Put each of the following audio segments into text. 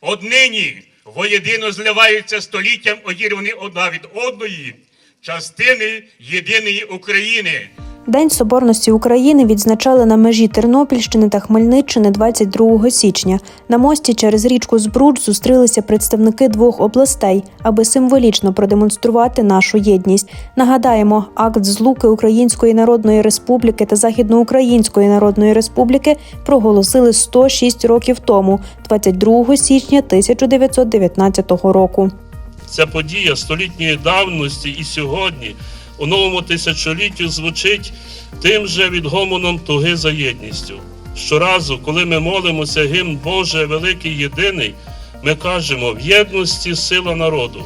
Однині воєдино зливаються століттям одірвані одна від одної частини єдиної України. День Соборності України відзначали на межі Тернопільщини та Хмельниччини 22 січня. На мості через річку Збруч зустрілися представники двох областей, аби символічно продемонструвати нашу єдність. Нагадаємо, акт злуки Української Народної Республіки та Західноукраїнської Народної Республіки проголосили 106 років тому, 22 січня 1919 року. Ця подія столітньої давності і сьогодні у новому тисячолітті звучить тим же відгомоном туги за єдністю. Щоразу, коли ми молимося гімн Боже великий єдиний, ми кажемо в єдності сила народу.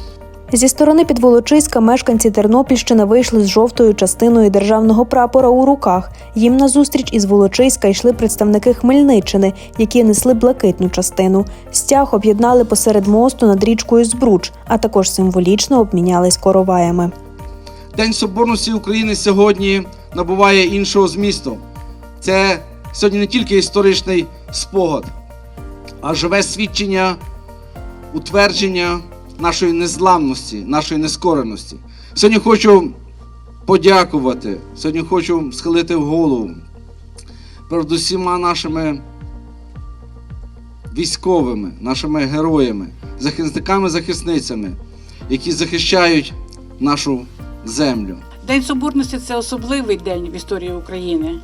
Зі сторони Підволочиська мешканці Тернопільщини вийшли з жовтою частиною державного прапора у руках. Їм назустріч із Волочиська йшли представники Хмельниччини, які несли блакитну частину. Стяг об'єднали посеред мосту над річкою Збруч, а також символічно обмінялись короваями. День Соборності України сьогодні набуває іншого змісту. Це сьогодні не тільки історичний спогад, а живе свідчення утвердження нашої незламності, нашої нескореності. Сьогодні хочу подякувати, сьогодні хочу схилити голову перед усіма нашими військовими, нашими героями, захисниками, захисницями, які захищають нашу землю. День Соборності це особливий день в історії України.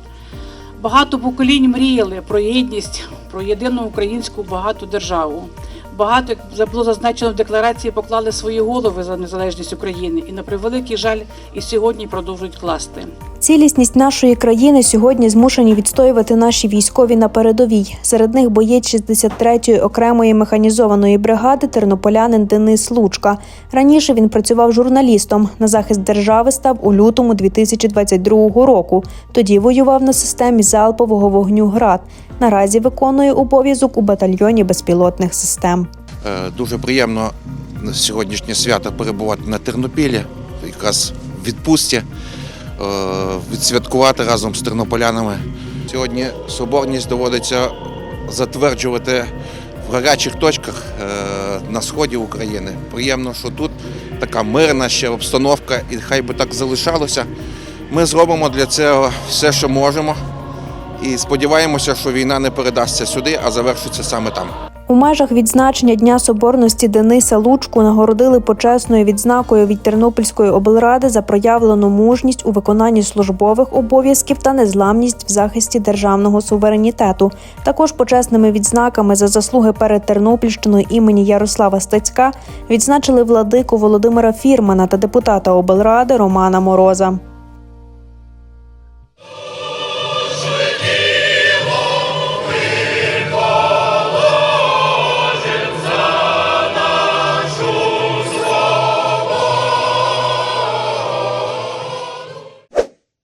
Багато поколінь мріяли про єдність, про єдину українську багату державу. Багато, як було зазначено в декларації, поклали свої голови за незалежність України і на превеликий жаль і сьогодні продовжують класти. Цілісність нашої країни сьогодні змушені відстоювати наші військові на передовій. Серед них боєць 63-ї окремої механізованої бригади тернополянин Денис Лучка. Раніше він працював журналістом. На захист держави став у лютому 2022 року. Тоді воював на системі залпового вогню ГРАД. Наразі виконує обов'язок у батальйоні безпілотних систем. Е, Дуже приємно на сьогоднішнє свято перебувати на Тернопілі, якраз в відпустці, е, відсвяткувати разом з тернополянами. Сьогодні соборність доводиться затверджувати в гарячих точках е, на сході України. Приємно, що тут така мирна ще обстановка, і хай би так залишалося. Ми зробимо для цього все, що можемо, і сподіваємося, що війна не передасться сюди, а завершиться саме там. У межах відзначення Дня Соборності Дениса Лучку нагородили почесною відзнакою від Тернопільської облради за проявлену мужність у виконанні службових обов'язків та незламність в захисті державного суверенітету. Також почесними відзнаками за заслуги перед Тернопільщиною імені Ярослава Стецька відзначили владику Володимира Фірмана та депутата облради Романа Мороза.